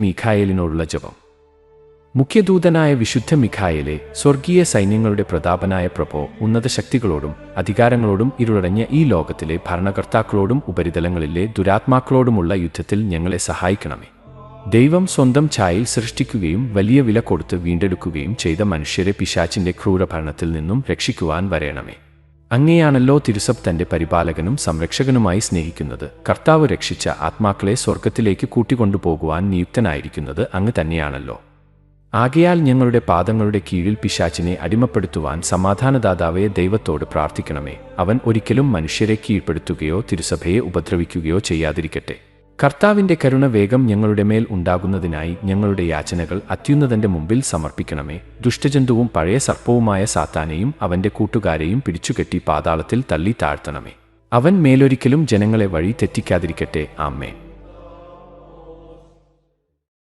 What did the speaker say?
മീഖായേലിനോടുള്ള ജപം. മുഖ്യദൂതനായ വിശുദ്ധ മിഖായേലെ സ്വർഗീയ സൈന്യങ്ങളുടെ പ്രതാപനായ പ്രഭോ ഉന്നത ശക്തികളോടും അധികാരങ്ങളോടും ഇരുളടഞ്ഞ ഈ ലോകത്തിലെ ഭരണകർത്താക്കളോടും ഉപരിതലങ്ങളിലെ ദുരാത്മാക്കളോടുമുള്ള യുദ്ധത്തിൽ ഞങ്ങളെ സഹായിക്കണമേ. ദൈവം സ്വന്തം ഛായയിൽ സൃഷ്ടിക്കുകയും വലിയ വില കൊടുത്ത് വീണ്ടെടുക്കുകയും ചെയ്ത മനുഷ്യരെ പിശാച്ചിന്റെ ക്രൂരഭരണത്തിൽ നിന്നും രക്ഷിക്കുവാൻ വരയണമേ അങ്ങനെയാണല്ലോ തിരുസപ് തന്റെ പരിപാലകനും സംരക്ഷകനുമായി സ്നേഹിക്കുന്നത്. കർത്താവ് രക്ഷിച്ച ആത്മാക്കളെ സ്വർഗത്തിലേക്ക് കൂട്ടിക്കൊണ്ടുപോകുവാൻ നിയുക്തനായിരിക്കുന്നത് അങ്ങ് തന്നെയാണല്ലോ. ആകയാൽ ഞങ്ങളുടെ പാദങ്ങളുടെ കീഴിൽ പിശാച്ചിനെ അടിമപ്പെടുത്തുവാൻ സമാധാനദാതാവെ ദൈവത്തോട് പ്രാർത്ഥിക്കണമേ. അവൻ ഒരിക്കലും മനുഷ്യരെ കീഴ്പ്പെടുത്തുകയോ തിരുസഭയെ ഉപദ്രവിക്കുകയോ ചെയ്യാതിരിക്കട്ടെ. കർത്താവിന്റെ കരുണ വേഗം ഞങ്ങളുടെ മേൽ ഉണ്ടാകുന്നതിനായി ഞങ്ങളുടെ യാചനകൾ അത്യുന്നതന്റെ മുമ്പിൽ സമർപ്പിക്കണമേ. ദുഷ്ടജന്തുവും പഴയ സർപ്പവുമായ സാത്താനെയും അവന്റെ കൂട്ടുകാരെയും പിടിച്ചുകെട്ടി പാതാളത്തിൽ തള്ളി താഴ്ത്തണമേ. അവൻ മേലൊരിക്കലും ജനങ്ങളെ വഴി തെറ്റിക്കാതിരിക്കട്ടെ. ആമ്മേ